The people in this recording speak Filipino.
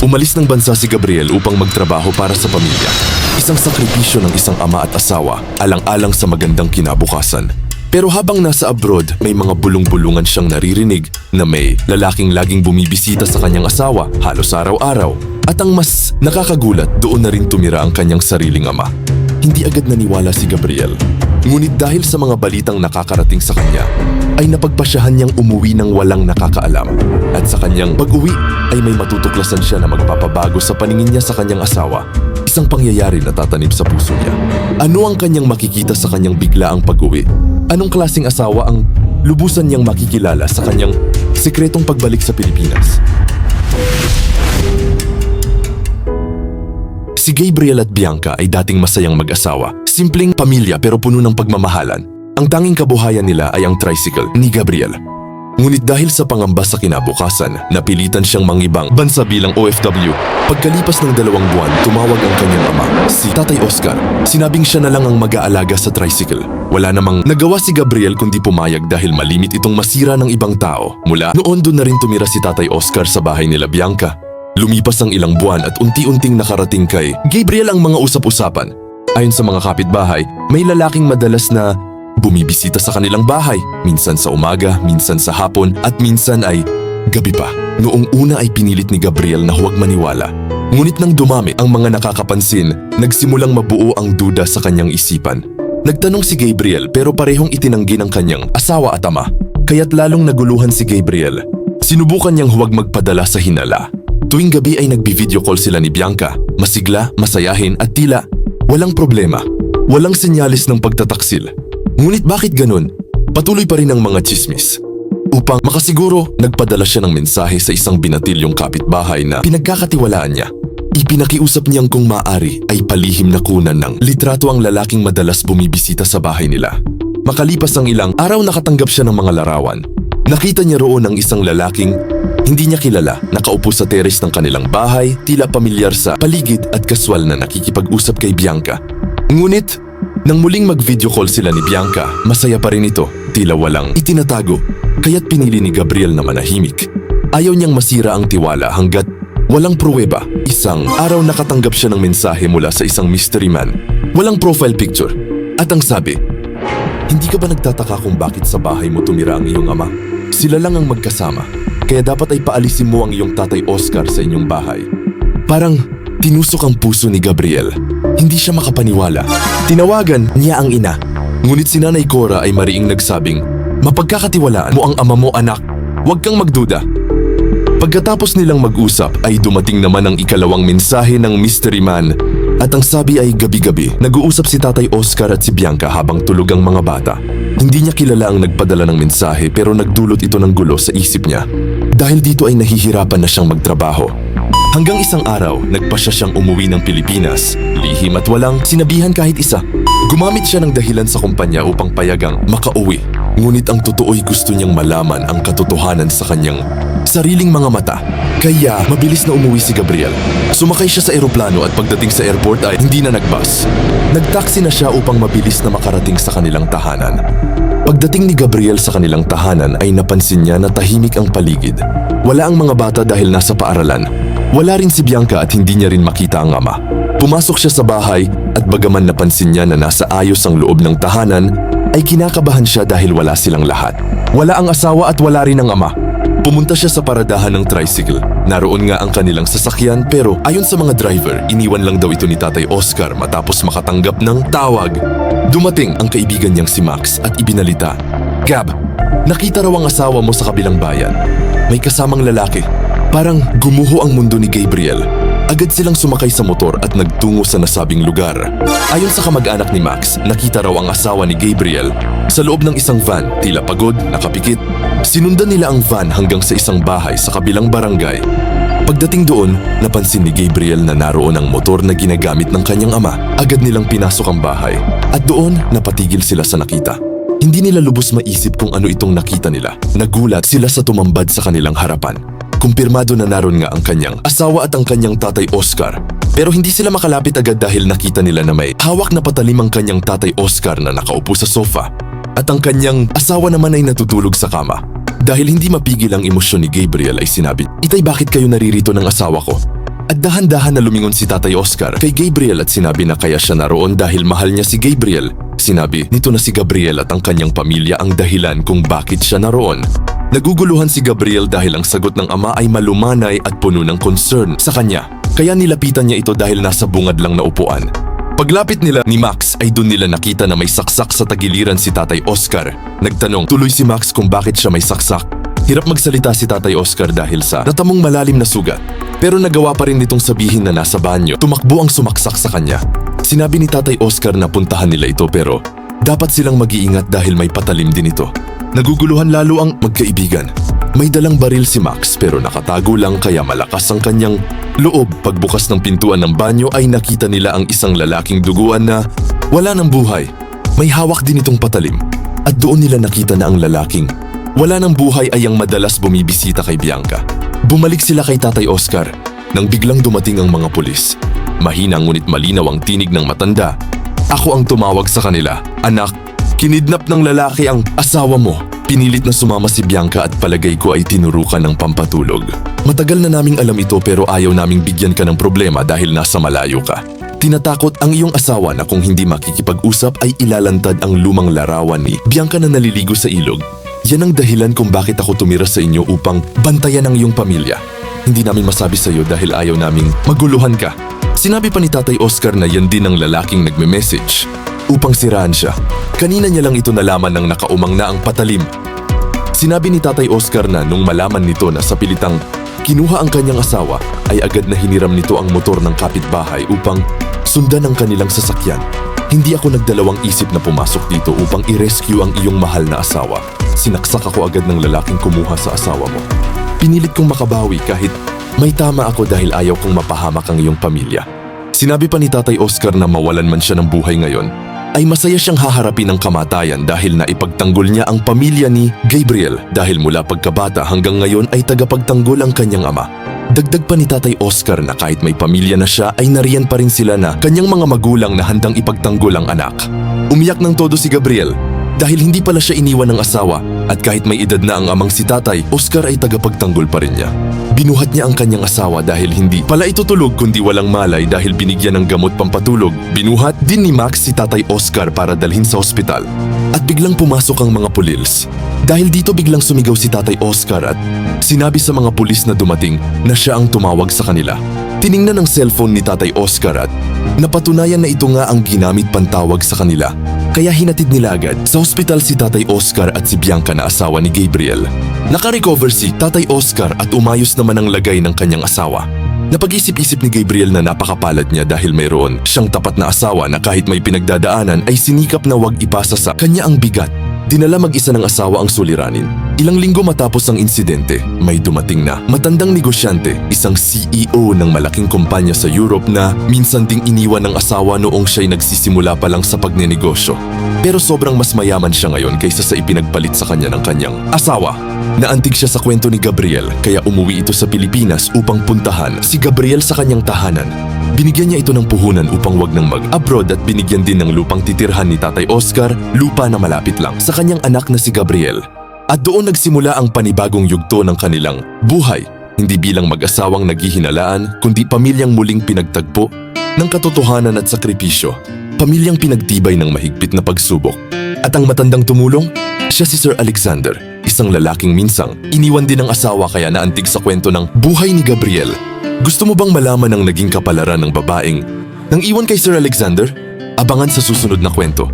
Umalis ng bansa si Gabriel upang magtrabaho para sa pamilya. Isang sakripisyo ng isang ama at asawa, alang-alang sa magandang kinabukasan. Pero habang nasa abroad, may mga bulong-bulungan siyang naririnig na may lalaking laging bumibisita sa kanyang asawa halos araw-araw. At ang mas nakakagulat, doon na rin tumira ang kanyang sariling ama. Hindi agad naniwala si Gabriel. Ngunit dahil sa mga balitang nakakarating sa kanya, ay napagpasyahan niyang umuwi ng walang nakakaalam. At sa kanyang pag-uwi ay may matutuklasan siya na magpapabago sa paningin niya sa kanyang asawa. Isang pangyayari na tatanib sa puso niya. Ano ang kanyang makikita sa kanyang biglaang pag-uwi? Anong klasing asawa ang lubusan niyang makikilala sa kanyang sikretong pagbalik sa Pilipinas? Si Gabriel at Bianca ay dating masayang mag-asawa. Simpleng pamilya pero puno ng pagmamahalan. Ang tanging kabuhayan nila ay ang tricycle ni Gabriel. Ngunit dahil sa pangamba sa kinabukasan, napilitan siyang mangibang bansa bilang OFW. Pagkalipas ng dalawang buwan, tumawag ang kanyang ama, si Tatay Oscar. Sinabing siya na lang ang mag-aalaga sa tricycle. Wala namang nagawa si Gabriel kundi pumayag dahil malimit itong masira ng ibang tao. Mula noon doon na rin tumira si Tatay Oscar sa bahay nila Bianca. Lumipas ang ilang buwan at unti-unting nakarating kay Gabriel ang mga usap-usapan. Ayon sa mga kapitbahay, may lalaking madalas na bumibisita sa kanilang bahay. Minsan sa umaga, minsan sa hapon, at minsan ay gabi pa. Noong una ay pinilit ni Gabriel na huwag maniwala. Ngunit nang dumami ang mga nakakapansin, nagsimulang mabuo ang duda sa kanyang isipan. Nagtanong si Gabriel pero parehong itinanggi ng kanyang asawa at ama. Kaya't lalong naguluhan si Gabriel. Sinubukan niyang huwag magpadala sa hinala. Tuwing gabi ay nagbi-video call sila ni Bianca. Masigla, masayahin at tila walang problema. Walang senyalis ng pagtataksil. Ngunit bakit ganun? Patuloy pa rin ang mga chismis. Upang makasiguro, nagpadala siya ng mensahe sa isang binatilyong kapitbahay na pinagkakatiwalaan niya. Ipinakiusap niyang kung maaari ay palihim na kunan ng litrato ang lalaking madalas bumibisita sa bahay nila. Makalipas ang ilang araw nakatanggap siya ng mga larawan. Nakita niya roon ang isang lalaking hindi niya kilala nakaupo sa teres ng kanilang bahay, tila pamilyar sa paligid at kaswal na nakikipag-usap kay Bianca. Ngunit, nang muling mag-video call sila ni Bianca, masaya pa rin ito, tila walang itinatago, kaya't pinili ni Gabriel na manahimik. Ayaw niyang masira ang tiwala hanggat walang pruweba. Isang araw nakatanggap siya ng mensahe mula sa isang mystery man. Walang profile picture. At ang sabi, hindi ka ba nagtataka kung bakit sa bahay mo tumira ang iyong ama? Sila lang ang magkasama, kaya dapat ay paalisin mo ang iyong tatay Oscar sa inyong bahay. Parang tinusok ang puso ni Gabriel. Hindi siya makapaniwala. Tinawagan niya ang ina. Ngunit si Nanay Cora ay mariing nagsabing, Mapagkakatiwalaan mo ang ama mo anak, huwag kang magduda. Pagkatapos nilang mag-usap ay dumating naman ang ikalawang mensahe ng mystery man at ang sabi ay gabi-gabi nag-uusap si Tatay Oscar at si Bianca habang tulog ang mga bata. Hindi niya kilala ang nagpadala ng mensahe pero nagdulot ito ng gulo sa isip niya. Dahil dito ay nahihirapan na siyang magtrabaho. Hanggang isang araw, nagpasya siyang umuwi ng Pilipinas. Lihim at walang sinabihan kahit isa. Gumamit siya ng dahilan sa kumpanya upang payagang makauwi. Ngunit ang totoo'y gusto niyang malaman ang katotohanan sa kanyang sariling mga mata. Kaya mabilis na umuwi si Gabriel. Sumakay siya sa eroplano at pagdating sa airport ay hindi na nagbus. Nagtaksi na siya upang mabilis na makarating sa kanilang tahanan. Pagdating ni Gabriel sa kanilang tahanan ay napansin niya na tahimik ang paligid. Wala ang mga bata dahil nasa paaralan. Wala rin si Bianca at hindi niya rin makita ang ama. Pumasok siya sa bahay at bagaman napansin niya na nasa ayos ang loob ng tahanan, ay kinakabahan siya dahil wala silang lahat. Wala ang asawa at wala rin ang ama. Pumunta siya sa paradahan ng tricycle. Naroon nga ang kanilang sasakyan pero ayon sa mga driver, iniwan lang daw ito ni Tatay Oscar matapos makatanggap ng tawag. Dumating ang kaibigan niyang si Max at ibinalita, Gab, nakita raw ang asawa mo sa kabilang bayan. May kasamang lalaki. Parang gumuho ang mundo ni Gabriel. Agad silang sumakay sa motor at nagtungo sa nasabing lugar. Ayon sa kamag-anak ni Max, nakita raw ang asawa ni Gabriel sa loob ng isang van, tila pagod, nakapikit. Sinundan nila ang van hanggang sa isang bahay sa kabilang barangay. Pagdating doon, napansin ni Gabriel na naroon ang motor na ginagamit ng kanyang ama. Agad nilang pinasok ang bahay. At doon, napatigil sila sa nakita. Hindi nila lubos maisip kung ano itong nakita nila. Nagulat sila sa tumambad sa kanilang harapan. Kumpirmado na naroon nga ang kanyang asawa at ang kanyang tatay Oscar. Pero hindi sila makalapit agad dahil nakita nila na may hawak na patalim ang kanyang tatay Oscar na nakaupo sa sofa. At ang kanyang asawa naman ay natutulog sa kama. Dahil hindi mapigil ang emosyon ni Gabriel ay sinabi, Itay bakit kayo naririto ng asawa ko? At dahan-dahan na lumingon si Tatay Oscar kay Gabriel at sinabi na kaya siya naroon dahil mahal niya si Gabriel. Sinabi, nito na si Gabriel at ang kanyang pamilya ang dahilan kung bakit siya naroon. Naguguluhan si Gabriel dahil ang sagot ng ama ay malumanay at puno ng concern sa kanya. Kaya nilapitan niya ito dahil nasa bungad lang na upuan. Paglapit nila ni Max ay doon nila nakita na may saksak sa tagiliran si Tatay Oscar. Nagtanong tuloy si Max kung bakit siya may saksak. Hirap magsalita si Tatay Oscar dahil sa natamong malalim na sugat. Pero nagawa pa rin nitong sabihin na nasa banyo. Tumakbo ang sumaksak sa kanya. Sinabi ni Tatay Oscar na puntahan nila ito pero dapat silang mag-iingat dahil may patalim din ito. Naguguluhan lalo ang magkaibigan. May dalang baril si Max pero nakatago lang kaya malakas ang kanyang loob. Pagbukas ng pintuan ng banyo ay nakita nila ang isang lalaking duguan na wala ng buhay. May hawak din itong patalim. At doon nila nakita na ang lalaking wala ng buhay ay ang madalas bumibisita kay Bianca. Bumalik sila kay Tatay Oscar nang biglang dumating ang mga pulis. Mahina ngunit malinaw ang tinig ng matanda. Ako ang tumawag sa kanila. Anak, kinidnap ng lalaki ang asawa mo. Pinilit na sumama si Bianca at palagay ko ay tinurukan ng pampatulog. Matagal na naming alam ito pero ayaw naming bigyan ka ng problema dahil nasa malayo ka. Tinatakot ang iyong asawa na kung hindi makikipag-usap ay ilalantad ang lumang larawan ni Bianca na naliligo sa ilog. Yan ang dahilan kung bakit ako tumira sa inyo upang bantayan ang iyong pamilya. Hindi namin masabi sa iyo dahil ayaw naming maguluhan ka. Sinabi pa ni Tatay Oscar na yan din ang lalaking nagme-message upang siraan siya. Kanina niya lang ito nalaman nang nakaumang na ang patalim. Sinabi ni Tatay Oscar na nung malaman nito na sa pilitang kinuha ang kanyang asawa ay agad na hiniram nito ang motor ng kapitbahay upang sundan ang kanilang sasakyan. Hindi ako nagdalawang isip na pumasok dito upang i-rescue ang iyong mahal na asawa. Sinaksak ako agad ng lalaking kumuha sa asawa mo. Pinilit kong makabawi kahit may tama ako dahil ayaw kong mapahamak ang iyong pamilya. Sinabi pa ni Tatay Oscar na mawalan man siya ng buhay ngayon, ay masaya siyang haharapin ang kamatayan dahil naipagtanggol niya ang pamilya ni Gabriel dahil mula pagkabata hanggang ngayon ay tagapagtanggol ang kanyang ama. Dagdag pa ni Tatay Oscar na kahit may pamilya na siya ay nariyan pa rin sila na kanyang mga magulang na handang ipagtanggol ang anak. Umiyak ng todo si Gabriel dahil hindi pala siya iniwan ng asawa at kahit may edad na ang amang si tatay, Oscar ay tagapagtanggol pa rin niya. Binuhat niya ang kanyang asawa dahil hindi pala ito tulog kundi walang malay dahil binigyan ng gamot pampatulog. Binuhat din ni Max si tatay Oscar para dalhin sa ospital. At biglang pumasok ang mga pulils. Dahil dito biglang sumigaw si tatay Oscar at sinabi sa mga pulis na dumating na siya ang tumawag sa kanila. Tiningnan ang cellphone ni tatay Oscar at napatunayan na ito nga ang ginamit pantawag sa kanila. Kaya hinatid nila agad sa ospital si Tatay Oscar at si Bianca na asawa ni Gabriel. Nakarecover si Tatay Oscar at umayos naman ang lagay ng kanyang asawa. Napag-isip-isip ni Gabriel na napakapalad niya dahil mayroon siyang tapat na asawa na kahit may pinagdadaanan ay sinikap na wag ipasa sa kanya ang bigat. Dinala mag-isa ng asawa ang suliranin. Ilang linggo matapos ang insidente, may dumating na matandang negosyante, isang CEO ng malaking kumpanya sa Europe na minsan ding iniwan ng asawa noong siya'y nagsisimula pa lang sa pagnenegosyo. Pero sobrang mas mayaman siya ngayon kaysa sa ipinagpalit sa kanya ng kanyang asawa. Naantig siya sa kwento ni Gabriel kaya umuwi ito sa Pilipinas upang puntahan si Gabriel sa kanyang tahanan. Binigyan niya ito ng puhunan upang wag nang mag-abroad at binigyan din ng lupang titirhan ni Tatay Oscar, lupa na malapit lang sa kanyang anak na si Gabriel. At doon nagsimula ang panibagong yugto ng kanilang buhay, hindi bilang mag-asawang naghihinalaan kundi pamilyang muling pinagtagpo ng katotohanan at sakripisyo, pamilyang pinagtibay ng mahigpit na pagsubok. At ang matandang tumulong, siya si Sir Alexander, isang lalaking minsang iniwan din ng asawa kaya naantig sa kwento ng buhay ni Gabriel. Gusto mo bang malaman ang naging kapalaran ng babaeng nang iwan kay Sir Alexander? Abangan sa susunod na kwento.